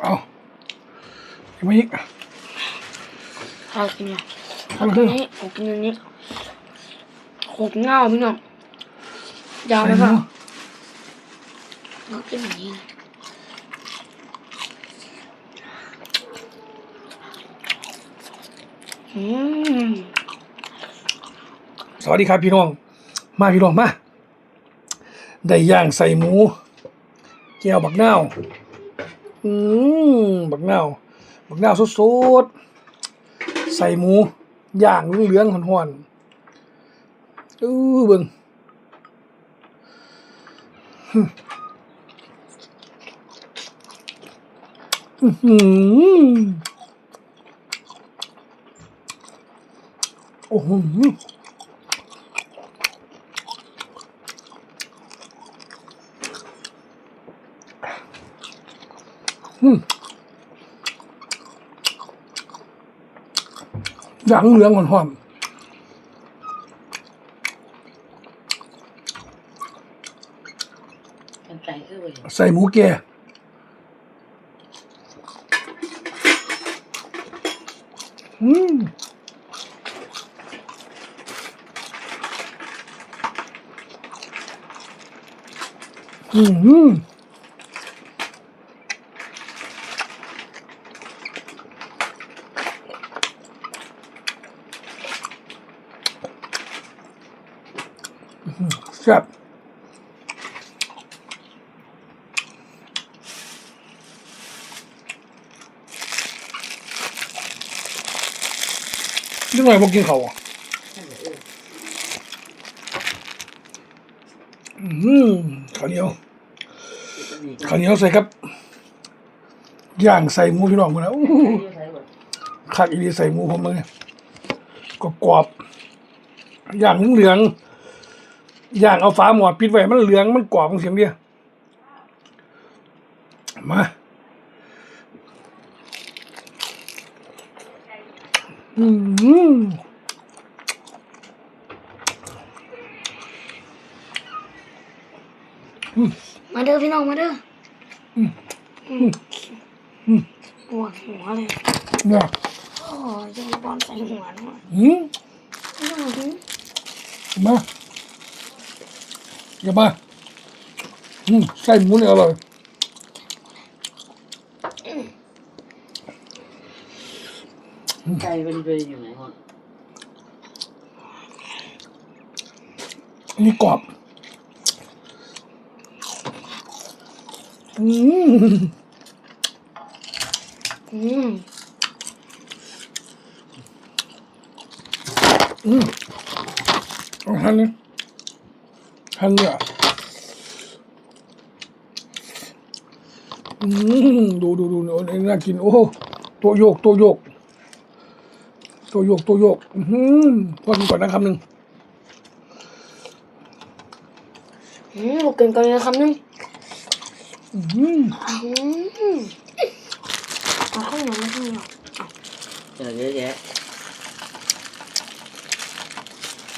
เอาอีกมาอีกใครกินอะเอากิเถนอะนี้ผมกินอันนี้โขกเงาพี่น้องยาวไหมใส่หป่ะมูก็กินอย่างนี้เลยอืมสวัสดีครับพี่น้อง มาพี่น้องมา ได้ย่างใส่หมูแก้วบักนาว อืมบักเน่าบักเน่าสดๆใส่หมูย่างเหลืองๆหอนๆอื้เบิ่งอื้อหือโอ้โห ย่างเหลืองหอมกันไก่คือเว้ยๆใส่หมูแก่อืมอืมแซ่บ นิดหน่อยพวกกินเขาอะอืมข้าวเหนียวข้าวเหนียวใส่ครับย่างใส่หมูพี่น้องคนนะคักอีดีใส่หมูผมเลยกรอบๆย่างเหลืองย่างเอาฝาหมอดปิดไว้มันเหลืองมันกรอบมันเสียงเดียวมา อืมมาเด้อพี่น้องมาเด้อปวดหัวเลยเนี่ยโอ้ยจะบอลใส่หัวหน่อยอืมมาอย่ามาอืมไส้หมูเนี่ยอร่อย ไก่เป็นไปอยู่ไหนฮะอันนี้กรอบ อืม อืม อืมเอาหั่นเลยหั่นเนี่ยอืม ดูดูดูดูนี่น่ากิน โอ้โหตัวโยก ตัวโยก ตัวโยกตัวโยกอืมพอกินก่อนนะคำหนึ่งอืมผมกินกันเลยคำนึงอืมอืมเอาข้าวเหนียวมาข้าวเหนียวเจอเยอะแยะ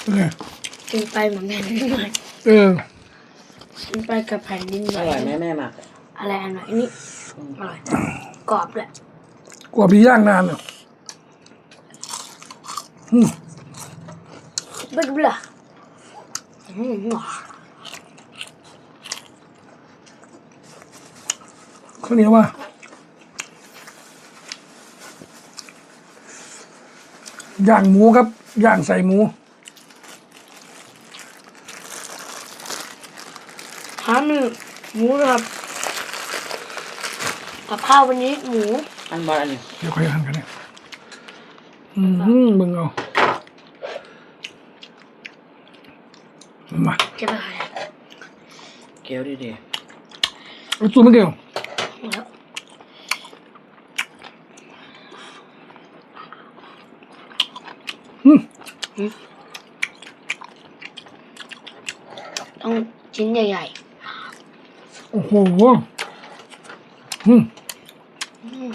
เป็นไงกินไปเหมือนแผ่นดินไหวเออกินไปกับแผ่นดินไหวอร่อยไหมแม่หมักอะไรอันไหนนี่อร่อยกรอบแหละกว่าพี่ย่างนานอะอืมเบิ๊กเบ้ออืมหวานข้าวเหนียวว่าย่างหมูครับ ย่างใส่หมูฮามีหมูนะครับกับข้าววันนี้หมู อันบอลอันนี้ เดี๋ยวค่อยหั่นกันเนี่ยอื มมึงเอามาจะไปขายเกี๊ยวดีเอาตัวไม่เกี่ยวแล้วอืมต้องชิ้นใหญ่โอ้โหอืม ๆอืม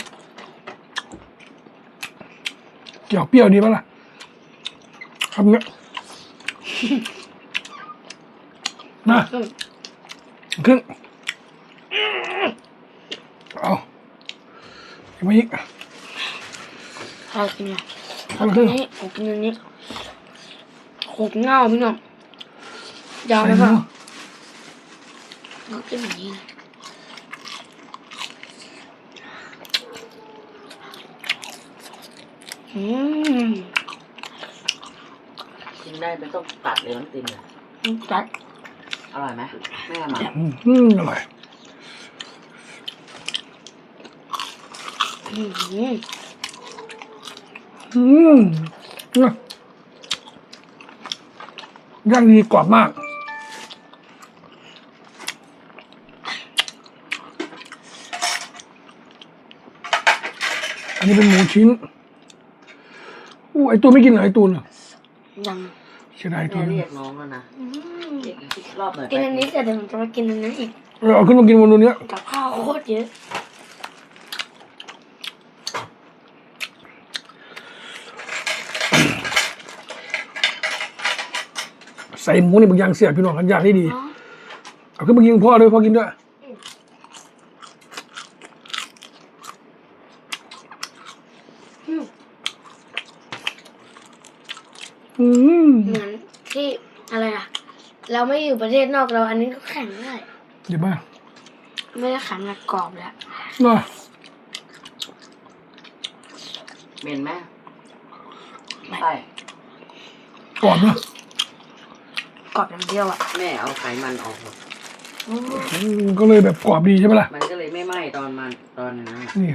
เกี่ยวเปรี้ยวดีปะล่ะคำเนี้ยมาอืมครึ่งเอายังไม่อีกใครกินเนี่ยเขากินนี้ผมกินอันนี้โคตรเงาพี่น้องยาวไหมครับก็กินแบบนี้นะ อืมกินได้ไม่ต้องตัดเลยน้ำตินอะจัดอร่อยไหมแม่มา อืมอืมอร่อยอืมอืมนะย่างดีกรอบมาก อันนี้เป็นหมูชิ้น อู้ไอตูนไม่กินเหรอไอตูนเหรอยังเสียดายไอ้ตูแม่นเรียกน้องแล้วนะอืมเรียกอีกรอบหน่อยกินอันนี้เสร็จเดี๋ยวผมจะมากินอันนั้นอีกเออเอาขึ้นมากินวันนู้นเนี้ยกับข้าวโคตรเยอะใส่หมูนี่บางอย่างเสียบพี่น้องกันอยากให้ดีเนาะเอาขึ้นมากินกับพ่อด้วยพ่อกินด้วย อืมเหมือนที่อะไรอะเราไม่อยู่ประเทศนอกเรา อันนี้ก็แข็งได้เดี๋ยวมาไม่ได้แข็งแบบกรอบแล้วเนาะเหม็นไหมใช่กรอบเนาะกรอบอย่างเดียวอะแม่เอาไขมันออกหมดอืมอืมก็เลยแบบกรอบดีใช่ไหมล่ะ มันก็เลยไม่ไหม้ตอนมันตอนนั้นนี่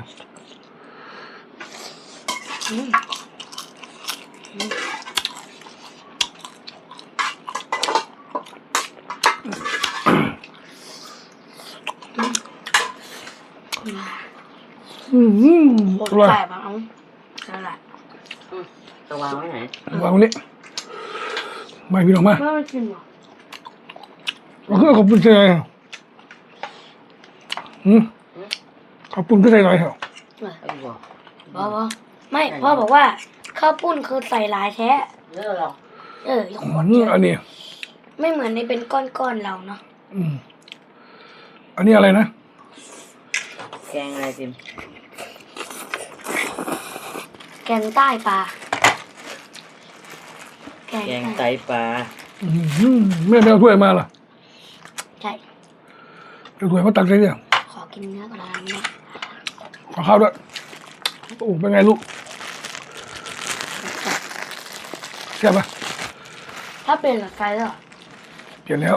อืมอืมอืมอืมโคตอรร่อยแซ่บอะเอาสลัดอืมจะวางไว้ไหนวางไว้นี่ไม่พี่น้องมาไม่มันกินหรอเราขึ้นขอบคุณใส่หน่อยอืมขอบคุณก็ใส่หน่อยเถอะไอ้บอกบอบอไม่พ่อบอกว่าข้าวปุ้นคือใส่หลายแท้เลิกหรอกเออโคอืตรมเยอะอันนี้ ไม่เหมือนในเป็นก้อนๆเราเนาะอืมอันนี้อะไรนะ แกงอะไรจิม แกงใต้ปลา แกงแกงใต้ไตปลา อืมแม่ไปเอาถ้วยมาล่ะใช่ เอาถ้วยมาตักใส่เนี่ยขอกินเนื้อก่อนนะเนี่ยขอข้าวด้วยโอ้เป็นไงลูกแซ่บปะถ้าเป็นหลักไฟแล้วเหรอเปลี่ยนแล้ว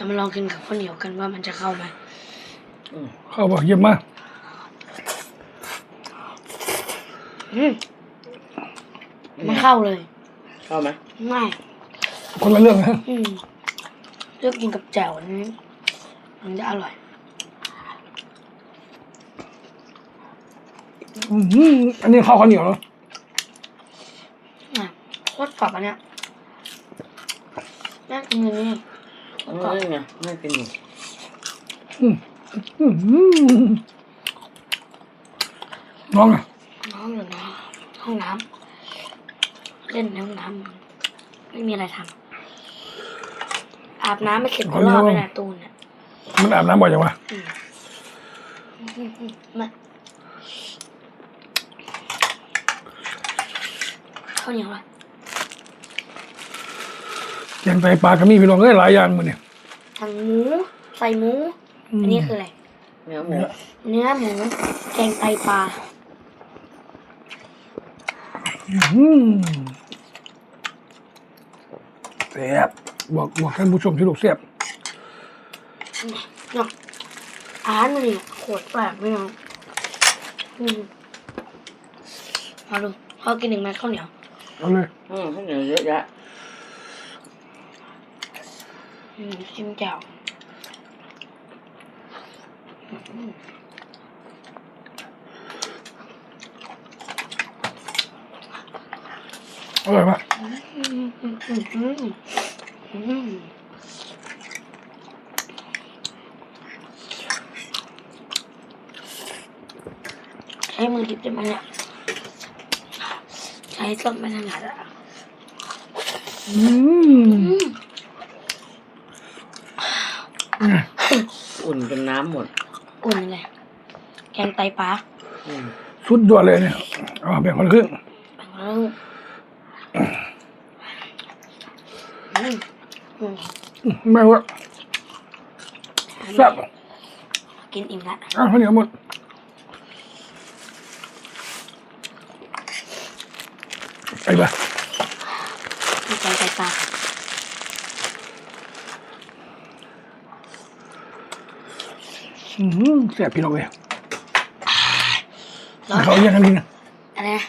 จะมาลองกินกับข้าวเหนียวกันว่ามันจะเข้าไหมอืมข้าวบอกเยี่ยมมากอืมไม่เข้าเลย เข้าไหมไม่คนละเรื่องนะอืมเลือกกินกับแจ่วนี้มันจะอร่อยอืมอันนี้ข้าวข้าวเหนียวเนาะอะโคตรกรอบอันเนี้ยแม่กินอันนี้โคอืตร กรอบมไงไม่เป็นอยู่อืมอืมอืมน้องอะน้องอยู่ในห้องน้ำเล่นในห้องน้ำไม่มีอะไรทำอาบน้ำไม่เสร็จก็รอดไปนะตูนเนี่ยมันอาบน้ำบ่อยจังวะอืมอืมอืมมาข้าวเหนียวอะ แกงไตปลากระมี่พี่น้องเอ้ยหลายอย่างมันเนี่ยทางหมูใส่หมู อันนี้คืออะไร เนื้อหมู เนื้อหมูแกงไตปลาอืมแซ่บบอกบอกท่านผู้ชมที่ลูกแซ่บเนาะอาหารมันเนี่ยโคตรแปลกไม่เอาอืมเอาดูเขากินหนึ่งไหมข้าวเหนียวเอาเลยอืมข้าวเหนียวเยอะแยะ อืมชิมแจ่วอร่อยปะอืมอืมอืมอืมอืมใช้มือดิบได้ไหมเนี่ยใช้ส้มไม่ถนัดอะ อืม อืมไงอุ่นจนน้ำหมด อุ่นยังไงแกงไตปลาอืมสุดยอดเลยเนี่ยเอาแบ่งคนละครึ่งแบ่งแล้วอืมอืมไม่ว่าแซ่บกินอิ่มละอะข้าวเหนียวหมดไอ้บ้ามีแกงไตปลา อืมแซ่บพี่น้องเลยเขายังกันกินนะอะไรนะ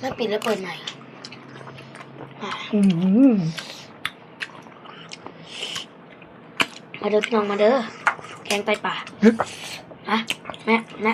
แล้วปิดแล้วเปิดใหม่อะอืม มาเด้อพี่น้องมาเด้อแกงไตป่าเฮ้ยฮะแม่แม่